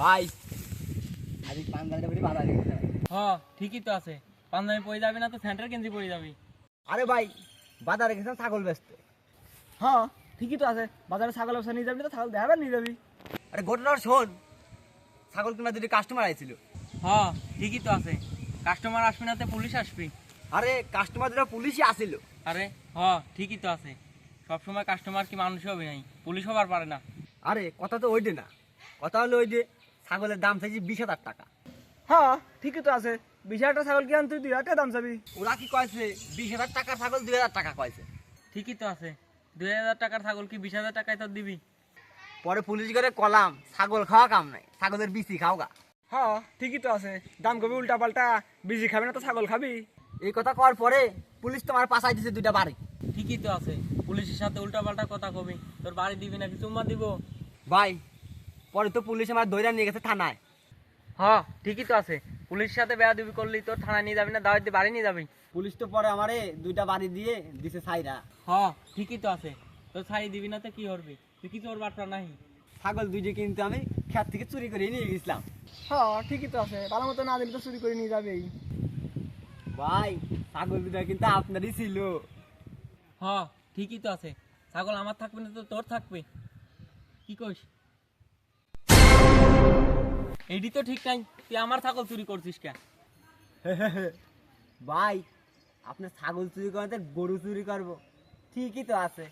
ভাই। আজ পাঞ্জাবিটা বেরিয়ে বাধা রেখেছে হ ঠিকই তো আছে। পাঞ্জাবি পরে যাবি না তো সেন্টার গেঞ্জি পরে যাবি। আরে ভাই বাধা রেখেছেন ছাগল ব্যস্ত হ্যাঁ ঠিকই তো আছে। বাজারে ছাগল ব্যবসা নিয়ে যাবি না তো ছাগল দেখাবেন নিয়ে যাবি। আরে ঘটনার শোন ছাগল কিনা দুটি কাস্টমার আইছিল। হ ঠিকই তো আছে। কাস্টমার আসবি না তো পুলিশ আসবি। আরে কাস্টমার দুটো পুলিশই আসিল আরে হ ঠিকই তো আছে। সবসময় কাস্টমার কি মানুষ হবে নাই। পুলিশ হবার পারে না। আরে কথা তো ওইটে না। কথা হলো ওই যে ছাগলের দাম চাইছি বিশ হাজার টাকা। হ্যাঁ ঠিকই তো আছে। বিশ হাজার টাকা ছাগল কি আন তুই দুই হাজার দাম চাবি। ওরা কি কয়েছে? বিশ হাজার টাকার ছাগল দুই হাজার টাকা কয়েছে। ঠিকই তো আছে। দুই হাজার টাকার ছাগল কি বিশ হাজার টাকায় তোর দিবি? পরে পুলিশ করে কলাম ছাগল খাওয়া কাম নাই ছাগলের বিচি খাও গা। হ্যাঁ ঠিকই তো আছে। দাম কবি উল্টা পাল্টা বিজি খাবি না তো ছাগল খাবি। এই কথা কওয়ার পরে পুলিশ তোমার পাশায় দিছে দুইটা বাড়ি। ঠিকই তো আছে। পুলিশের সাথে উল্টা পাল্টা কথা কবি। তোর বাড়ি দিবি নাকি চুম্মা দিব? ভাই পরে তো পুলিশ আমার দইরা নিয়ে গেছে থানায়। হ ঠিকই তো আছে। পুলিশের সাথে বেয়া দিবি করলি তোর থানায় নিয়ে যাবি না দাওয়াত দিয়ে বাড়ি নিয়ে যাবি? পুলিশ তো পরে আমারে দুইটা বাড়ি দিয়ে দিছে সাইরা হ ঠিকই তো আছে। তো ছাই দিবি না তো কি করবি? তুই কি তোর বাটরা নাই ছাগল দুইটা কিন্তু আমি খেত থেকে চুরি করে নিয়ে গেছিলাম। হ্যাঁ ঠিকই তো আছে। ভালো মতো না দিলে তো চুরি করে নিয়ে যাবেই। ভাই ছাগল দুটা কিন্তু আপনারই ছিল। হ ঠিকই তো আছে। ছাগল আমার থাকবে না তো তোর থাকবে। কি কইস? এইটি তো ঠিক নাই। তুই আমার ছাগল চুরি করছিস কে ভাই, আপনার ছাগল চুরি করেন গরু চুরি করব। ঠিকই তো আছে।